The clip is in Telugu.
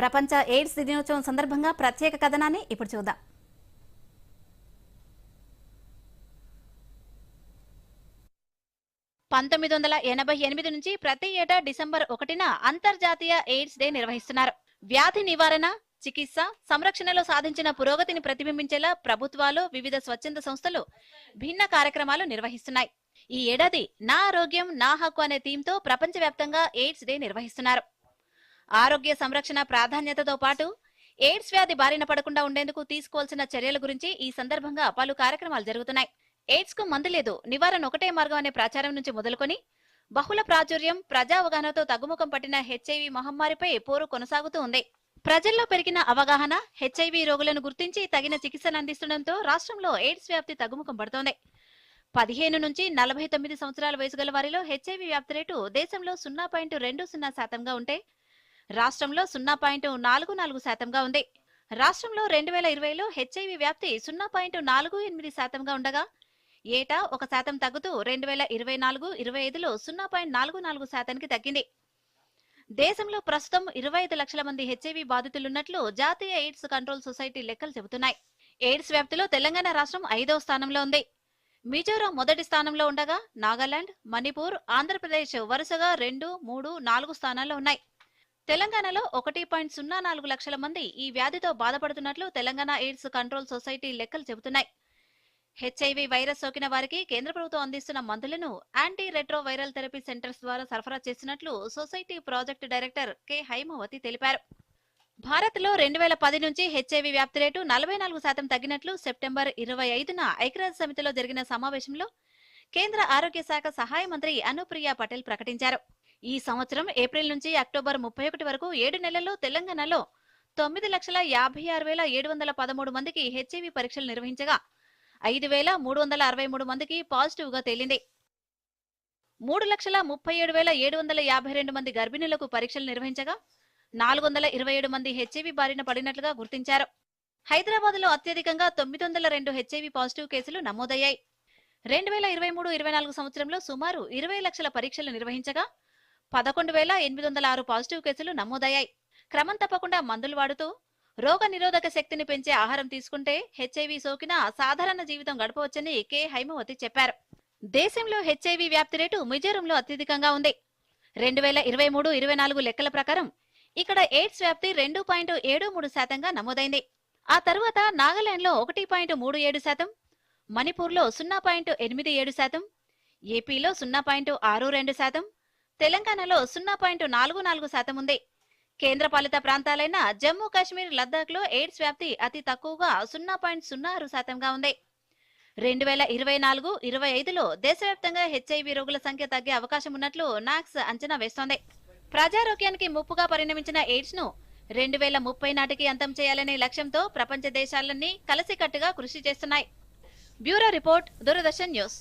ప్రపంచ ఎయిడ్స్ దినోత్సవం సందర్భంగా ప్రత్యేక కథనాన్ని ఇప్పుడు చూద్దాం. పంతొమ్మిది వందల ఎనభై ఎనిమిది నుంచి ప్రతి ఏటా డిసెంబర్ ఒకటిన అంతర్జాతీయ ఎయిడ్స్ డే నిర్వహిస్తున్నారు. వ్యాధి నివారణ చికిత్స సంరక్షణలో సాధించిన పురోగతిని ప్రతిబింబించేలా ప్రభుత్వాలు వివిధ స్వచ్ఛంద సంస్థలు భిన్న కార్యక్రమాలు నిర్వహిస్తున్నాయి. ఈ ఏడాది నా ఆరోగ్యం నా హక్కు అనే థీమ్తో ప్రపంచవ్యాప్తంగా ఎయిడ్స్ డే నిర్వహిస్తున్నారు. ఆరోగ్య సంరక్షణ ప్రాధాన్యతతో పాటు ఎయిడ్స్ వ్యాధి బారిన పడకుండా ఉండేందుకు తీసుకోవాల్సిన చర్యల గురించి ఈ సందర్భంగా పలు కార్యక్రమాలు జరుగుతున్నాయి. ఎయిడ్స్కు మందు లేదు. నివారణ ఒకటే మార్గం అనే ప్రచారం నుంచి మొదలుకొని బహుళ ప్రాచుర్యం ప్రజా అవగాహనతో తగ్గుముఖం పట్టిన హెచ్ఐవి మహమ్మారిపై పోరు కొనసాగుతూ ఉంది. ప్రజల్లో పెరిగిన అవగాహన హెచ్ఐవి రోగులను గుర్తించి తగిన చికిత్సను అందిస్తుండటంతో రాష్ట్రంలో ఎయిడ్స్ వ్యాప్తి తగ్గుముఖం పడుతోంది. పదిహేను నుంచి నలభై తొమ్మిది సంవత్సరాల వయసు గల వారిలో హెచ్ఐవి వ్యాప్తి రేటు దేశంలో సున్నా పాయింట్ రెండు సున్నా శాతంగా ఉంటే రాష్ట్రంలో సున్నా పాయింట్ నాలుగు నాలుగు శాతంగా ఉంది. రాష్ట్రంలో రెండు వేల ఇరవైలో హెచ్ఐవి వ్యాప్తి సున్నా పాయింట్ నాలుగు ఎనిమిది శాతంగా ఉండగా ఏటా ఒక శాతం తగ్గుతూ రెండు వేల ఇరవై నాలుగు ఇరవై ఐదులో సున్నా పాయింట్ నాలుగు నాలుగు శాతానికి తగ్గింది. దేశంలో ప్రస్తుతం ఇరవై ఐదు లక్షల మంది హెచ్ఐవి బాధితులున్నట్లు జాతీయ ఎయిడ్స్ కంట్రోల్ సొసైటీ లెక్కలు చెబుతున్నాయి. ఎయిడ్స్ వ్యాప్తిలో తెలంగాణ రాష్ట్రం ఐదవ స్థానంలో ఉంది. మిజోరాం మొదటి స్థానంలో ఉండగా నాగాలాండ్ మణిపూర్ ఆంధ్రప్రదేశ్ వరుసగా రెండు మూడు నాలుగు స్థానాల్లో ఉన్నాయి. తెలంగాణలో ఒకటి పాయింట్ సున్నా నాలుగు లక్షల మంది ఈ వ్యాధితో బాధపడుతున్నట్లు తెలంగాణ ఎయిడ్స్ కంట్రోల్ సొసైటీ లెక్కలు చెబుతున్నాయి. హెచ్ఐవి వైరస్ సోకిన వారికి కేంద్ర ప్రభుత్వం అందిస్తున్న మందులను anti retro viral therapy centres ద్వారా సరఫరా చేస్తున్నట్లు society project director K Haimavathi తెలిపారు. భారత్లో రెండు వేల పది నుంచి హెచ్ఐవి వ్యాప్తి రేటు నలభై నాలుగు శాతం తగ్గినట్లు సెప్టెంబర్ ఇరవై ఐదున ఐక్యరాజ్య సమితిలో జరిగిన సమావేశంలో కేంద్ర ఆరోగ్య శాఖ సహాయ మంత్రి అనుప్రియ పటేల్ ప్రకటించారు. ఈ సంవత్సరం ఏప్రిల్ నుంచి అక్టోబర్ ముప్పై ఒకటి వరకు ఏడు నెలల్లో తెలంగాణలో తొమ్మిది లక్షల యాభై ఆరు వేల ఏడు వందల పదమూడు మందికి హెచ్ఐవి పరీక్షలు నిర్వహించగా ఐదు వేల మూడు వందల అరవై మూడు మందికి పాజిటివ్గా తేలింది. మూడు లక్షల ముప్పై ఏడు వేల ఏడు వందల యాభై రెండు మంది గర్భిణులకు పరీక్షలు నిర్వహించగా నాలుగు వందల ఇరవై ఏడు మంది హెచ్ఐవి బారిన పడినట్లుగా గుర్తించారు. హైదరాబాద్లో అత్యధికంగా తొమ్మిది వందల రెండు హెచ్ఐవి పాజిటివ్ కేసులు నమోదయ్యాయి. రెండు వేల ఇరవై మూడు ఇరవై నాలుగు సంవత్సరంలో సుమారు ఇరవై లక్షల పరీక్షలు నిర్వహించగా పదకొండు వేల ఎనిమిది వందల ఆరు పాజిటివ్ కేసులు నమోదయ్యాయి. క్రమం తప్పకుండా మందులు వాడుతూ రోగ నిరోధక శక్తిని పెంచే ఆహారం తీసుకుంటే హెచ్ఐవి సోకిన సాధారణ జీవితం గడపవచ్చని కె. హైమవతి చెప్పారు. దేశంలో హెచ్ఐవి వ్యాప్తి రేటు మిజోరంలో అత్యధికంగా ఉంది. రెండు వేల ఇరవై మూడు ఇరవై నాలుగు లెక్కల ప్రకారం ఇక్కడ ఎయిడ్స్ వ్యాప్తి రెండు పాయింట్ ఏడు మూడు శాతంగా నమోదైంది. ఆ తరువాత నాగాలాండ్లో ఒకటి పాయింట్ మూడు ఏడు శాతం మణిపూర్లో సున్నా పాయింట్ ఎనిమిది ఏడు శాతం ఏపీలో సున్నా పాయింట్ ఆరు రెండు శాతం తెలంగాణలో సున్నా పాయింట్ నాలుగు నాలుగు శాతం ఉంది. కేంద్రపాలిత ప్రాంతాలైన జమ్మూ కాశ్మీర్ లద్దాఖ్లో ఎయిడ్స్ వ్యాప్తి అతి తక్కువగా సున్నా పాయింట్ సున్నా ఆరు శాతంగా ఉంది. రెండు వేల ఇరవై నాలుగు ఇరవై ఐదులో దేశవ్యాప్తంగా హెచ్ఐవి రోగుల సంఖ్య తగ్గే అవకాశం ఉన్నట్లు నాక్స్ అంచనా వేస్తోంది. ప్రజారోగ్యానికి ముప్పుగా పరిణమించిన ఎయిడ్స్ను రెండు వేల ముప్పై నాటికి అంతం చేయాలనే లక్ష్యంతో ప్రపంచ దేశాలన్నీ కలిసికట్టుగా కృషి చేస్తున్నాయి. Bureau report Doordarshan news.